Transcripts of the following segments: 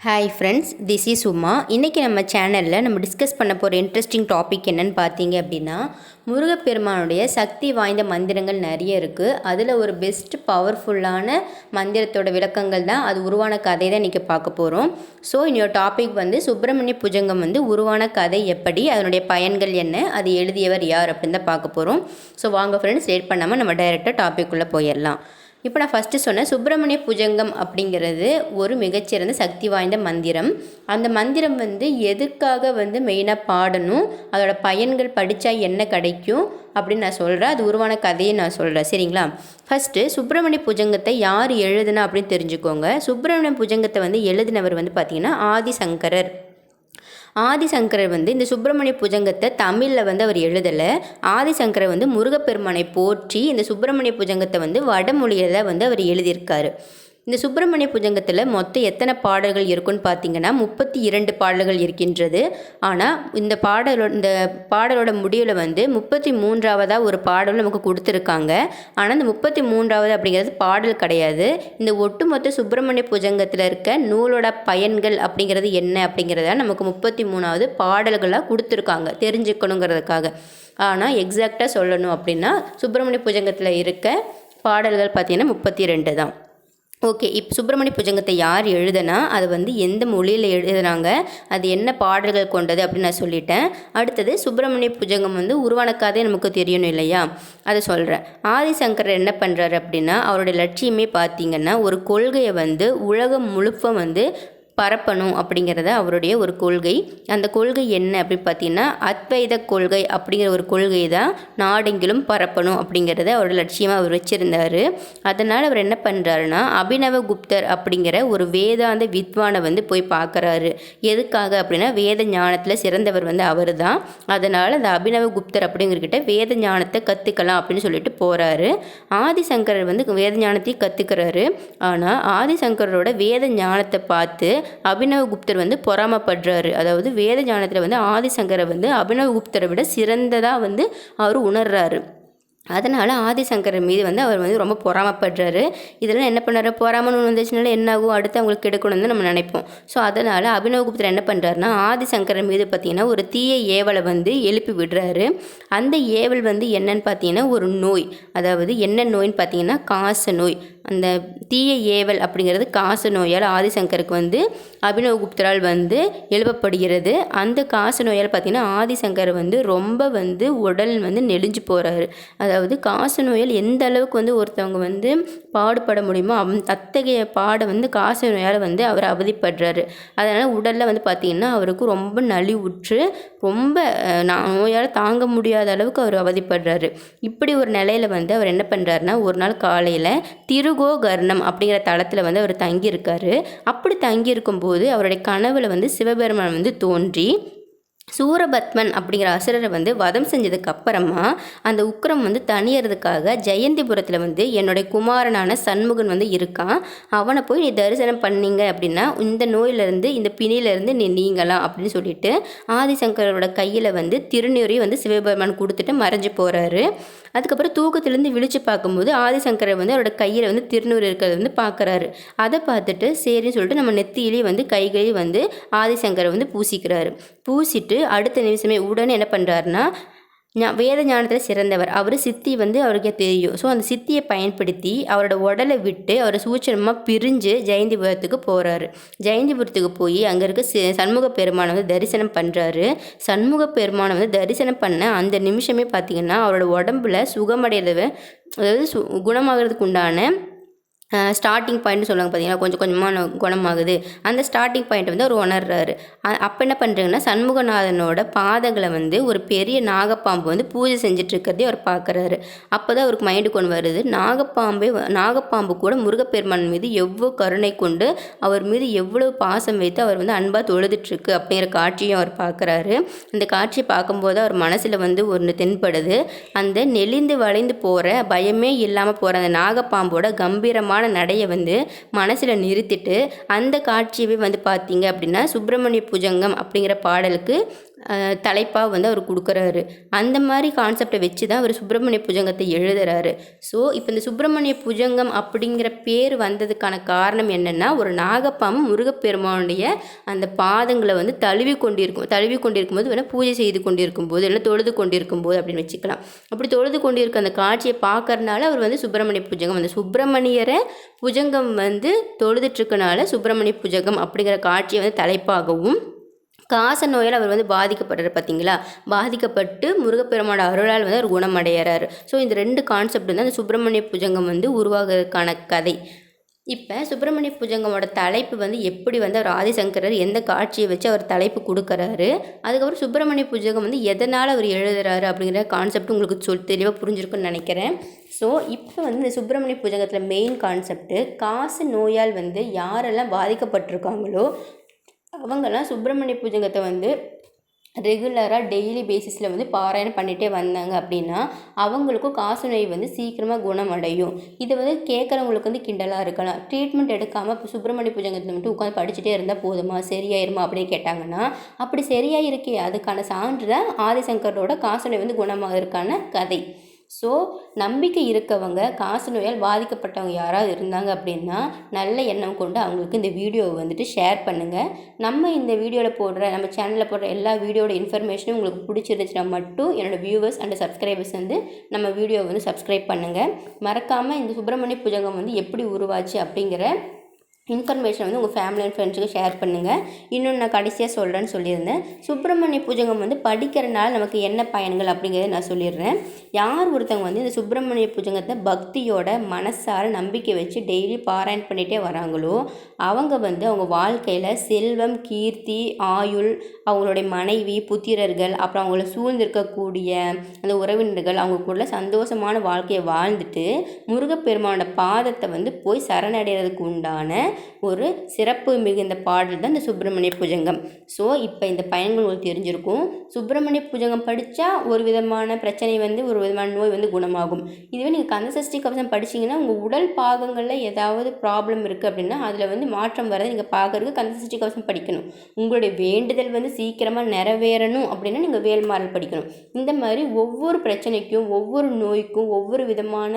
Hi friends this is Uma இன்றைக்கி நம்ம சேனலில் நம்ம டிஸ்கஸ் பண்ண போகிற இன்ட்ரெஸ்டிங் டாபிக் என்னன்னு பார்த்தீங்க அப்படின்னா முருகப்பெருமானுடைய சக்தி வாய்ந்த மந்திரங்கள் நிறைய இருக்குது அதில் ஒரு பெஸ்ட் பவர்ஃபுல்லான மந்திரத்தோட விளக்கங்கள் தான் அது உருவான கதை தான் இன்றைக்கி பார்க்க போகிறோம் ஸோ இன்னொரு டாபிக் வந்து சுப்பிரமணிய புஜங்கம் வந்து உருவான கதை எப்படி அதனுடைய பயன்கள் என்ன அது எழுதியவர் யார் அப்படின்னு தான் பார்க்க போகிறோம் ஸோ வாங்க ஃப்ரெண்ட்ஸ் லேட் பண்ணாமல் நம்ம டைரெக்டாக டாபிக் உள்ளே போயிடலாம். இப்போ நான் ஃபஸ்ட்டு சொன்னேன் சுப்பிரமணிய புஜங்கம் அப்படிங்கிறது ஒரு மிகச்சிறந்த சக்தி வாய்ந்த மந்திரம். அந்த மந்திரம் வந்து எதுக்காக வந்து மெயினாக பாடணும் அதோட பயன்கள் படித்தா என்ன கிடைக்கும் அப்படின்னு நான் சொல்கிறேன் அது உருவான கதையை நான் சொல்கிறேன் சரிங்களா? ஃபஸ்ட்டு சுப்பிரமணிய புஜங்கத்தை யார் எழுதுனா அப்படின்னு தெரிஞ்சுக்கோங்க. சுப்பிரமணிய புஜங்கத்தை வந்து எழுதினவர் வந்து பார்த்திங்கன்னா ஆதிசங்கரர். ஆதிசங்கரர் வந்து இந்த சுப்பிரமணிய புஜங்கத்தை தமிழில் வந்து அவர் எழுதலை. ஆதிசங்கரர் வந்து முருகப்பெருமானை போற்றி இந்த சுப்பிரமணிய புஜங்கத்தை வந்து வடமொழியில் வந்து அவர் எழுதியிருக்காரு. இந்த சுப்பிரமணிய புஜங்கத்தில் மொத்தம் எத்தனை பாடல்கள் இருக்குன்னு பார்த்தீங்கன்னா முப்பத்தி இரண்டு பாடல்கள் இருக்கின்றது. ஆனால் இந்த பாடலோட இந்த பாடலோட முடிவில் வந்து முப்பத்தி மூன்றாவதாக ஒரு பாடல் நமக்கு கொடுத்துருக்காங்க. ஆனால் இந்த முப்பத்தி மூன்றாவது அப்படிங்கிறது பாடல் கிடையாது. இந்த ஒட்டுமொத்த சுப்பிரமணிய புஜங்கத்தில் இருக்க நூலோட பயன்கள் அப்படிங்கிறது என்ன அப்படிங்கிறத நமக்கு முப்பத்தி மூணாவது பாடல்களாக கொடுத்துருக்காங்க தெரிஞ்சுக்கணுங்கிறதுக்காக. ஆனால் எக்ஸாக்டாக சொல்லணும் அப்படின்னா சுப்பிரமணிய புஜங்கத்தில் இருக்க பாடல்கள் பார்த்திங்கன்னா முப்பத்தி ரெண்டு தான். ஓகே இப்போ சுப்பிரமணிய புஜங்கத்தை யார் எழுதுனா அது வந்து எந்த மொழியில் எழுதுனாங்க அது என்ன பாடல்கள் கொண்டது அப்படின்னு நான் சொல்லிட்டேன். அடுத்தது சுப்பிரமணிய புஜங்கம் வந்து உருவானக்காதே நமக்கு தெரியணும் இல்லையா? அதை சொல்கிறேன் ஆதிசங்கர் என்ன பண்ணுறாரு அப்படின்னா அவருடைய லட்சியமே பார்த்தீங்கன்னா ஒரு கொள்கையை வந்து உலகம் முழுக்க வந்து பரப்பணும் அப்படிங்கிறத அவருடைய ஒரு கொள்கை. அந்த கொள்கை என்ன அப்படின்னு பார்த்தீங்கன்னா அத்வைத கொள்கை அப்படிங்கிற ஒரு கொள்கை தான் நாடெங்கிலும் பரப்பணும் அப்படிங்கிறத அவரோட லட்சியமாக அவர் வச்சுருந்தார். அதனால் அவர் என்ன பண்ணுறாருன்னா அபினவ குப்தர் அப்படிங்கிற ஒரு வேதாந்த வித்வானை வந்து போய் பார்க்குறாரு. எதுக்காக அப்படின்னா வேத ஞானத்தில் சிறந்தவர் வந்து அவர் தான். அதனால் அந்த அபினவ குப்தர் அப்படிங்கிறக்கிட்ட வேத ஞானத்தை கற்றுக்கலாம் அப்படின்னு சொல்லிட்டு போகிறாரு ஆதிசங்கரர் வந்து வேத ஞானத்தையும் கற்றுக்கிறாரு ஆனால் ஆதிசங்கரோட வேத ஞானத்தை பார்த்து அபினவகுப்தர் வந்து பொறாமப்படுறாரு. அதாவது வேத ஞானத்தில் வந்து ஆதிசங்கரை வந்து அபினவகுப்தரை விட சிறந்ததாக வந்து அவர் உணர்றாரு. அதனால் ஆதிசங்கரர் மீது வந்து அவர் வந்து ரொம்ப பொறாமப்படுறாரு. இதெல்லாம் என்ன பண்ணுறாரு பொறாமன்னு வந்துச்சுனால என்ன ஆகும்? அடுத்து அவங்களுக்கு கெடுக்கணும்னு நம்ம நினைப்போம். ஸோ அதனால் அபினவகுப்தர் என்ன பண்ணுறாருனா ஆதிசங்கரன் மீது பார்த்திங்கன்னா ஒரு தீய ஏவலை வந்து எழுப்பி விடுறாரு. அந்த ஏவல் வந்து என்னன்னு பார்த்தீங்கன்னா ஒரு நோய். அதாவது என்ன நோயின்னு பார்த்தீங்கன்னா காச நோய் அந்த தீய ஏவல் அப்படிங்கிறது காச நோயால் ஆதிசங்கருக்கு வந்து அபினவகுப்தரால் வந்து எழுப்பப்படுகிறது. அந்த காச நோயால் பார்த்திங்கன்னா ஆதிசங்கர் வந்து ரொம்ப வந்து உடல் வந்து நெளிஞ்சு போகிறாரு அதாவது காச நோயால் எந்த அளவுக்கு வந்து ஒருத்தவங்க வந்து பாடுபட முடியுமோ அம் அத்தகைய பாடை வந்து காச நோயால் வந்து அவர் அவதிப்படுறாரு. அதனால் உடலில் வந்து பார்த்திங்கன்னா அவருக்கு ரொம்ப நலிவுற்று ரொம்ப நோயால் தாங்க முடியாத அளவுக்கு அவர் அவதிப்படுறாரு. இப்படி ஒரு நிலையில் வந்து அவர் என்ன பண்ணுறாருனா ஒரு நாள் காலையில் திரு கர்ணம் அப்படிங்கிற தளத்தில் வந்து அவர் தங்கியிருக்காரு. அப்படி தங்கியிருக்கும்போது அவருடைய கனவில் வந்து சிவபெருமான் வந்து தோன்றி சூரபத்மன் அப்படிங்கிற அசுரரை வந்து வதம் செஞ்சதுக்கு அப்புறமா அந்த உக்கரம் வந்து தனியறதுக்காக ஜெயந்திபுரத்தில் வந்து என்னுடைய குமாரனான சண்முகன் வந்து இருக்கான். அவனை போய் நீ தரிசனம் பண்ணீங்க அப்படின்னா இந்த நோயிலேருந்து இந்த பிணியிலேருந்து நீ நீங்கலாம் அப்படின்னு சொல்லிட்டு ஆதிசங்கரோட கையில் வந்து திருநீரை வந்து சிவபெருமான் கொடுத்துட்டு மறைஞ்சு போகிறாரு அதுக்கப்புறம் தூக்கத்துலேருந்து விழிச்சு பார்க்கும்போது ஆதிசங்கரர் வந்து அவரோட கையில் வந்து திருநூறு இருக்கிறத வந்து பார்க்குறாரு. அதை பார்த்துட்டு சரின்னு சொல்லிட்டு நம்ம நெத்தியிலேயே வந்து கைகளையும் வந்து ஆதிசங்கரை வந்து பூசிக்கிறாரு. பூசிட்டு அடுத்த நிமிஷமே உடனே என்ன பண்ணுறாருன்னா ஞா வேத ஞானத்தில் சிறந்தவர். அவர் சித்தி வந்து அவருக்கே தெரியும். ஸோ அந்த சித்தியை பயன்படுத்தி அவரோட உடலை விட்டு அவரை சூச்சனமாக பிரிஞ்சு ஜெயந்திபுரத்துக்கு போகிறாரு ஜெயந்திபுரத்துக்கு போய் அங்கே இருக்க சண்முக பெருமானை வந்து தரிசனம் பண்ணுறாரு சண்முக பெருமானை வந்து தரிசனம் பண்ண அந்த நிமிஷமே பார்த்திங்கன்னா அவரோட உடம்புல சுகமடைகிறத அதாவது சு குணமாகிறதுக்கு உண்டான ஸ்டார்டிங் பாயிண்ட் சொல்லுவாங்க பார்த்தீங்கன்னா கொஞ்சம் கொஞ்சமாக குணமாகுது. அந்த ஸ்டார்டிங் பாயிண்ட் வந்து அவர் உணர்றாரு. அப்போ என்ன பண்ணுறாங்கன்னா சண்முகநாதனோட பாதங்களை வந்து ஒரு பெரிய நாகப்பாம்பு வந்து பூஜை செஞ்சிட்ருக்கிறதே அவர் பார்க்குறாரு அப்போ தான் அவருக்கு மைண்டு கொண்டு வருது. நாகப்பாம்பே நாகப்பாம்பு கூட முருகப்பெருமான் மீது எவ்வளோ கருணை கொண்டு அவர் மீது எவ்வளோ பாசம் வைத்து அவர் வந்து அன்பாக தொழுதுட்ருக்கு அப்படிங்கிற காட்சியும் அவர் பார்க்குறாரு அந்த காட்சியை பார்க்கும்போது அவர் மனசில் வந்து ஒன்று தென்படுது. அந்த நெளிந்து வளைந்து போகிற பயமே இல்லாமல் போகிற அந்த நாகப்பாம்போட கம்பீரமான அழகான நடையை வந்து மனசில் நிறுத்திட்டு அந்த காட்சியவே வந்து பார்த்தீங்க அப்படின்னா சுப்பிரமணிய புஜங்கம் அப்படிங்கிற பாடலுக்கு தலைப்பாக வந்து அவர் கொடுக்குறாரு. அந்த மாதிரி கான்செப்டை வச்சு தான் அவர் சுப்பிரமணிய புஜங்கத்தை எழுதுறாரு. ஸோ இப்போ இந்த சுப்பிரமணிய புஜங்கம் அப்படிங்கிற பேர் வந்ததுக்கான காரணம் என்னென்னா ஒரு நாகப்பாம்பு முருகப்பெருமானுடைய அந்த பாதங்களை வந்து தழுவி கொண்டிருக்கும் தழுவி கொண்டிருக்கும்போது வேணால் பூஜை செய்து கொண்டிருக்கும் போது இல்லை தொழுது கொண்டிருக்கும் போது அப்படின்னு வச்சுக்கலாம். அப்படி தொழுது கொண்டிருக்க அந்த காட்சியை பார்க்கறனால அவர் வந்து சுப்பிரமணிய புஜங்கம் அந்த சுப்பிரமணியரை புஜங்கம் வந்து தொழுதுட்ருக்கனால சுப்பிரமணிய புஜங்கம் அப்படிங்கிற காட்சியை வந்து தலைப்பாகவும் காச நோயால் அவர் வந்து பாதிக்கப்படுறாரு பார்த்தீங்களா? பாதிக்கப்பட்டு முருகப்பெருமானோட அருளால் வந்து அவர் குணமடைகிறார். ஸோ இந்த ரெண்டு கான்செப்ட் வந்து அந்த சுப்பிரமணிய புஜங்கம் வந்து உருவாகிறதுக்கான கதை. இப்போ சுப்பிரமணிய புஜங்கமோட தலைப்பு வந்து எப்படி வந்து அவர் ஆதிசங்கரர் எந்த காட்சியை வச்சு அவர் தலைப்பு கொடுக்குறாரு அதுக்கப்புறம் சுப்பிரமணிய புஜகம் வந்து எதனால் அவர் எழுதுறாரு அப்படிங்கிற கான்செப்ட் உங்களுக்கு சொல் தெளிவாக புரிஞ்சிருக்குன்னு நினைக்கிறேன். ஸோ இப்போ வந்து இந்த சுப்பிரமணிய புஜகத்தில் மெயின் கான்செப்ட்டு காசு நோயால் வந்து யாரெல்லாம் பாதிக்கப்பட்டிருக்காங்களோ அவங்கெல்லாம் சுப்பிரமணிய புஜங்கத்தை வந்து ரெகுலராக டெய்லி பேசிஸில் வந்து பாராயணம் பண்ணிகிட்டே வந்தாங்க அப்படின்னா அவங்களுக்கும் காசு நோய் வந்து சீக்கிரமாக குணமடையும். இதை வந்து கேட்குறவங்களுக்கு வந்து கிண்டலாக இருக்கலாம். ட்ரீட்மெண்ட் எடுக்காமல் இப்போ சுப்பிரமணிய பூஜங்கத்தில் மட்டும் உட்காந்து படிச்சுட்டே இருந்தால் போதுமா? சரியாயிருமா? அப்படின்னு கேட்டாங்கன்னா அப்படி சரியாக இருக்கே அதுக்கான சான்று தான் ஆதிசங்கரோட காசு நோய் வந்து இருக்கான கதை. ஸோ நம்பிக்கை இருக்கவங்க காசு நோயால் பாதிக்கப்பட்டவங்க யாராவது இருந்தாங்க அப்படின்னா நல்ல எண்ணம் கொண்டு அவங்களுக்கு இந்த வீடியோவை வந்துட்டு ஷேர் பண்ணுங்கள் நம்ம இந்த வீடியோவில் போடுற நம்ம சேனலில் போடுற எல்லா வீடியோட இன்ஃபர்மேஷனும் உங்களுக்கு பிடிச்சிருந்துச்சுன்னா மட்டும் என்னோடய வியூவர்ஸ் அண்ட் சப்ஸ்கிரைபர்ஸ் வந்து நம்ம வீடியோவை வந்து சப்ஸ்கிரைப் பண்ணுங்கள் மறக்காமல் இந்த சுப்பிரமணிய புஜங்கம் வந்து எப்படி உருவாச்சு அப்படிங்கிற இன்ஃபர்மேஷன் வந்து உங்கள் ஃபேமிலி அண்ட் ஃப்ரெண்ட்ஸுக்கு ஷேர் பண்ணுங்கள் இன்னொன்று நான் கடைசியாக சொல்கிறேன்னு சொல்லியிருந்தேன். சுப்பிரமணிய பூஜகம் வந்து படிக்கிறனால நமக்கு என்ன பயன்கள் அப்படிங்கிறத நான் சொல்லிடுறேன். யார் ஒருத்தவங்க வந்து இந்த சுப்பிரமணிய பூஜகத்தை பக்தியோட மனசார நம்பிக்கை வச்சு டெய்லி பாராயண் பண்ணிகிட்டே வராங்களோ அவங்க வந்து அவங்க வாழ்க்கையில் செல்வம் கீர்த்தி ஆயுள் அவங்களுடைய மனைவி புத்திரர்கள் அப்புறம் அவங்கள சூழ்ந்திருக்கக்கூடிய அந்த உறவினர்கள் அவங்க கூட சந்தோஷமான வாழ்க்கையை வாழ்ந்துட்டு முருகப்பெருமானோட பாதத்தை வந்து போய் சரணடைகிறதுக்கு உண்டான ஒரு சிறப்பு மிகுந்த பாடல் தான் இந்த சுப்பிரமணிய பூஜங்கம். ஸோ இப்போ இந்த பயன்கள் உங்களுக்கு தெரிஞ்சிருக்கும். சுப்பிரமணிய பூஜங்கம் படித்தா ஒரு விதமான பிரச்சனை வந்து ஒரு விதமான நோய் வந்து குணமாகும். இதுவே நீங்கள் கந்தசஷ்டி கவசம் படிச்சிங்கன்னா உங்கள் உடல் பாகங்களில் ஏதாவது ப்ராப்ளம் இருக்குது அப்படின்னா அதில் வந்து மாற்றம் வரதை நீங்கள் பார்க்கறதுக்கு கந்தசஷ்டி கவசம் படிக்கணும். உங்களுடைய வேண்டுதல் வந்து சீக்கிரமாக நிறைவேறணும் அப்படின்னா நீங்கள் வேல்மாறல் படிக்கணும். இந்த மாதிரி ஒவ்வொரு பிரச்சனைக்கும் ஒவ்வொரு நோய்க்கும் ஒவ்வொரு விதமான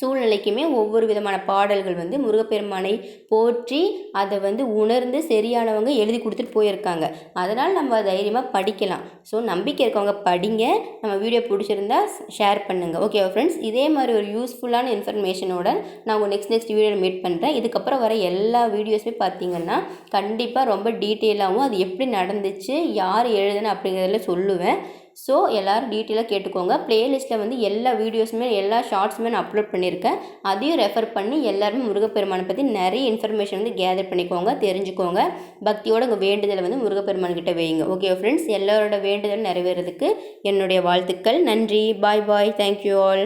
சூழ்நிலைக்குமே ஒவ்வொரு விதமான பாடல்கள் வந்து முருகப்பெருமானை போற்றி அதை வந்து உணர்ந்து சரியானவங்க எழுதி கொடுத்துட்டு போயிருக்காங்க. அதனால் நம்ம தைரியமாக படிக்கலாம். ஸோ நம்பிக்கை இருக்கவங்க படிங்க. நம்ம வீடியோ பிடிச்சிருந்தா ஷேர் பண்ணுங்கள் ஓகே ஃப்ரெண்ட்ஸ் இதே மாதிரி ஒரு யூஸ்ஃபுல்லான இன்ஃபர்மேஷனோட நான் உங்கள் நெக்ஸ்ட் நெக்ஸ்ட் வீடியோவில் மீட் பண்ணுறேன் இதுக்கப்புறம் வர எல்லா வீடியோஸுமே பார்த்தீங்கன்னா கண்டிப்பாக ரொம்ப டீட்டெயிலாகவும் அது எப்படி நடந்துச்சு யார் எழுதுன அப்படிங்கிறதுல சொல்லுவேன். ஸோ எல்லோரும் டீட்டெயிலாக கேட்டுக்கோங்க. ப்ளேலிஸ்ட்டில் வந்து எல்லா வீடியோஸுமே எல்லா ஷார்ட்ஸுமே நான் அப்லோட் பண்ணியிருக்கேன். அதையும் ரெஃபர் பண்ணி எல்லாருமே முருகப்பெருமானை பற்றி நிறைய இன்ஃபர்மேஷன் வந்து கேதர் பண்ணிக்கோங்க தெரிஞ்சுக்கோங்க. பக்தியோட உங்கள் வேண்டுதலை வந்து முருகப்பெருமான் கிட்ட வைங்க ஓகே ஃப்ரெண்ட்ஸ் எல்லாரோட வேண்டுதல் நிறைவேறதுக்கு என்னுடைய வாழ்த்துக்கள். நன்றி. பாய் பாய் தேங்க்யூ ஆல்